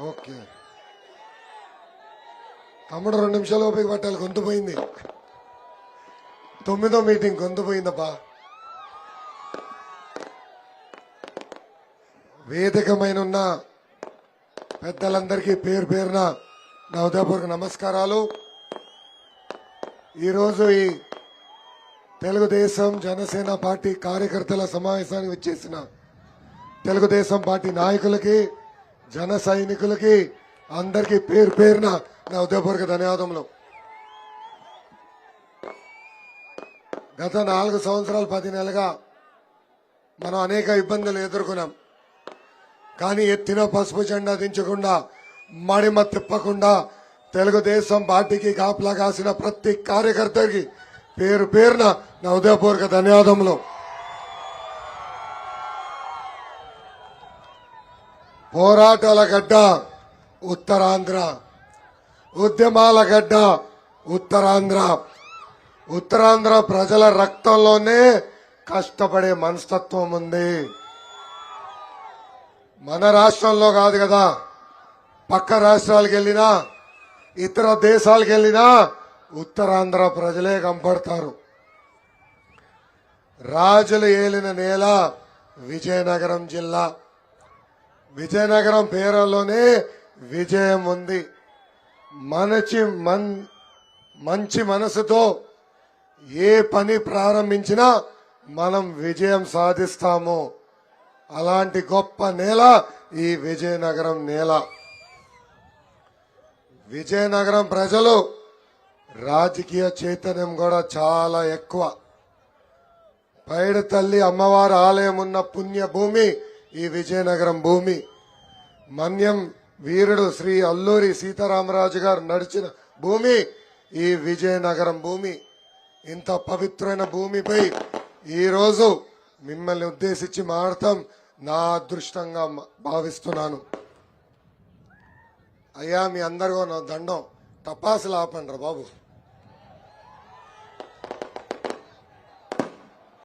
Okay. తమ్ముడు రెండు నిమిషాలు ఓపిక పట్టాలి గొంతు పోయింది. తొమ్మిదో మీటింగ్ గొంతు పోయిందబ్బా. వేదికమైన ఉన్న పెద్దలందరికీ పేరు పేరున నా ఉదయపూర్వక నమస్కారాలు. ఈరోజు ఈ తెలుగుదేశం జనసేన పార్టీ కార్యకర్తల సమావేశానికి వచ్చేసిన తెలుగుదేశం పార్టీ నాయకులకి జన సైనికులకి అందరికీ పేరు పేరున నా ఉదయపూర్వక ధన్యవాదములు. గత నాలుగు సంవత్సరాలు పది నెలలుగా మనం అనేక ఇబ్బందులు ఎదుర్కొన్నాం. కానీ ఎత్తిన పసుపు జెండా దించకుండా మడిమ తిప్పకుండా తెలుగుదేశం పార్టీకి కాపలా కాసిన ప్రతి కార్యకర్తకి పేరు పేరున నా ఉదయపూర్వక ధన్యవాదములు. పోరాటాల గడ్డ ఉత్తరాంధ్ర. ఉద్యమాల గడ్డ ఉత్తరాంధ్ర. ఉత్తరాంధ్ర ప్రజల రక్తంలోనే కష్టపడే మనస్తత్వం ఉంది. మన రాష్ట్రంలో కాదు కదా పక్క రాష్ట్రాలకు వెళ్ళినా ఇతర దేశాలకు వెళ్ళినా ఉత్తరాంధ్ర ప్రజలే కంపడతారు రాజులు ఏలిన నేల విజయనగరం జిల్లా. విజయనగరం పేరులోనే విజయం ఉంది. మనచి మన్ మంచి మనసుతో ఏ పని ప్రారంభించినా మనం విజయం సాధిస్తాము. అలాంటి గొప్ప నేల ఈ విజయనగరం నేల. విజయనగరం ప్రజలు రాజకీయ చైతన్యం కూడా చాలా ఎక్కువ. పైడి తల్లి అమ్మవారి ఆలయం ఉన్న పుణ్యభూమి ఈ విజయనగరం భూమి. మన్యం వీరుడు శ్రీ అల్లూరి సీతారామరాజు గారు నడిచిన భూమి ఈ విజయనగరం భూమి. ఇంత పవిత్రమైన భూమిపై ఈరోజు మిమ్మల్ని ఉద్దేశించి మాడతాం నా అదృష్టంగా భావిస్తున్నాను. అయ్యా మీ అందరికీ నా దండం. తపాసులు ఆపండి బాబు.